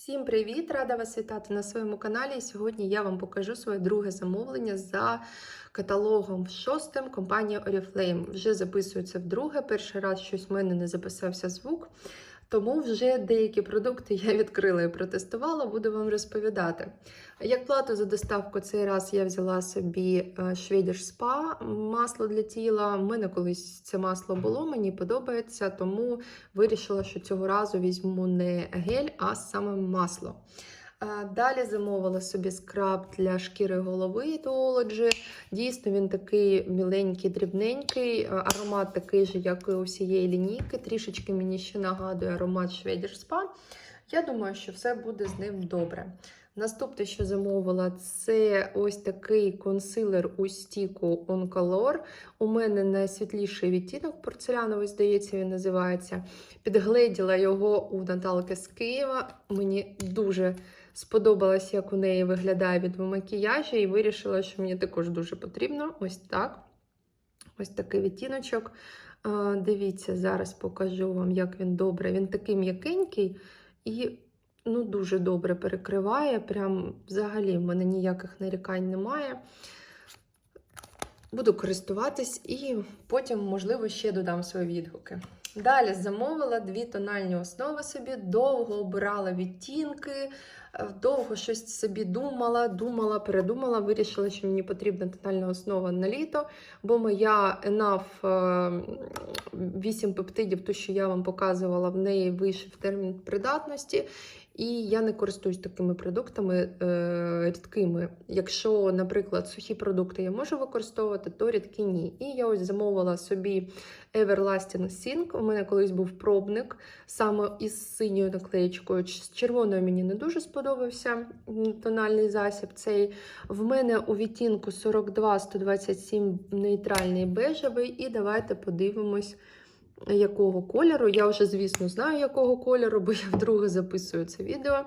Всім привіт! Рада вас вітати на своєму каналі. Сьогодні я вам покажу своє друге замовлення за каталогом шостим компанії Oriflame. Вже записується вдруге. Перший раз щось в мене не записався звук. Тому вже деякі продукти я відкрила і протестувала, буду вам розповідати. Як плату за доставку цей раз я взяла собі Schwedish Spa масло для тіла. У мене колись це масло було, мені подобається, тому вирішила, що цього разу візьму не гель, а саме масло. Далі замовила собі скраб для шкіри голови Duology. Дійсно, він такий міленький, дрібненький, аромат такий же, як і у всієї лінійки. Трішечки мені ще нагадує аромат Schwedish Spa. Я думаю, що все буде з ним добре. Наступне, що замовила, це ось такий консилер у стіку On Color. У мене найсвітліший відтінок порцеляновий, здається, він називається. Підгледіла його у Наталки з Києва. Мені дуже сподобалось, як у неї виглядає від макіяжі, і вирішила, що мені також дуже потрібно. Ось так. Ось такий відтіночок. Дивіться, зараз покажу вам, як він добре. Він такий м'якенький і ну, дуже добре перекриває. Прям взагалі в мене ніяких нарікань немає. Буду користуватись і потім, можливо, ще додам свої відгуки. Далі замовила дві тональні основи собі, довго обирала відтінки, е, довго щось собі думала, думала, передумала, вирішила, що мені потрібна тональна основа на літо, бо моя ENAF 8 пептидів, то, що я вам показувала, в неї вийшов термін придатності. І я не користуюсь такими продуктами е, рідкими. Якщо, наприклад, сухі продукти я можу використовувати, то рідкі ні. І я ось замовила собі Everlasting Sync. У мене колись був пробник саме із синьою наклеєчкою. З червоною мені не дуже сподобався тональний засіб. Цей в мене у відтінку 42-127 нейтральний бежевий. І давайте подивимось якого кольору. Я вже, звісно, знаю, якого кольору, бо я вдруге записую це відео.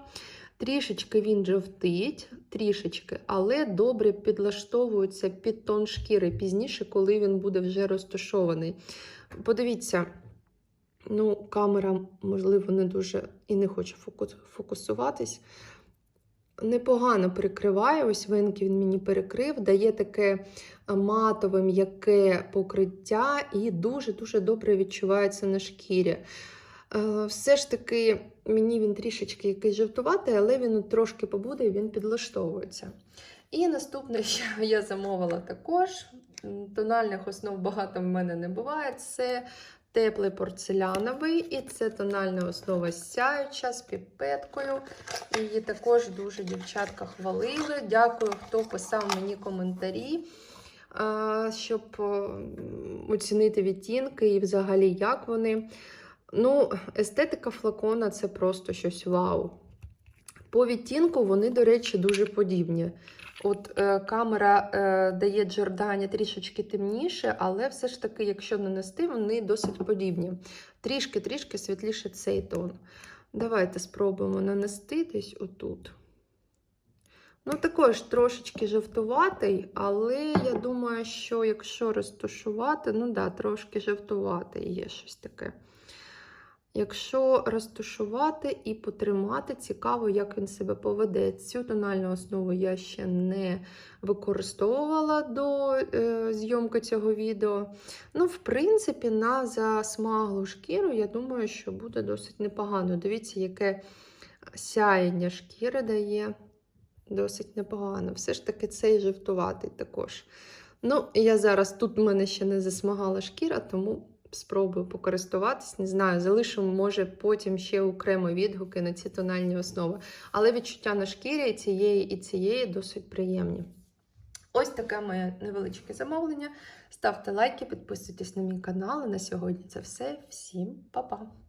Трішечки він жовтить, трішечки, але добре підлаштовується під тон шкіри пізніше, коли він буде вже розташований. Подивіться, ну, камера, можливо, не дуже і не хоче фокусуватись. Непогано прикриває, ось венки він мені перекрив, дає таке матове м'яке покриття і дуже-дуже добре відчувається на шкірі. Все ж таки, мені він трішечки якийсь жовтуватий, але він трошки побуде і він підлаштовується. І наступне, що я замовила також. Тональних основ багато в мене не буває. Це теплий порцеляновий, і це тональна основа сяюча з піпеткою. Її також дуже дівчатка хвалили. Дякую, хто писав мені коментарі, щоб оцінити відтінки і взагалі як вони. Ну, естетика флакона це просто щось вау. По відтінку вони, до речі, дуже подібні. От е, камера е, дає Джордані трішечки темніше, але все ж таки, якщо нанести, вони досить подібні. Трішки-трішки світліше цей тон. Давайте спробуємо нанести десь отут. Ну, також трошечки жовтуватий, але я думаю, що якщо розташувати, ну да, трошки жовтуватий є щось таке. Якщо розташувати і потримати, цікаво, як він себе поведе. Цю тональну основу я ще не використовувала до е, зйомки цього відео. Ну, в принципі, на засмаглу шкіру, я думаю, що буде досить непогано. Дивіться, яке сяєння шкіри дає. Досить непогано. Все ж таки, цей жовтуватий також. Ну, я зараз тут в мене ще не засмагала шкіра, тому спробую покористуватись. Не знаю, залишимо, може, потім ще окремо відгуки на ці тональні основи. Але відчуття на шкірі цієї і цієї досить приємні. Ось таке моє невеличке замовлення. Ставте лайки, підписуйтесь на мій канал. На сьогодні це все. Всім па-па!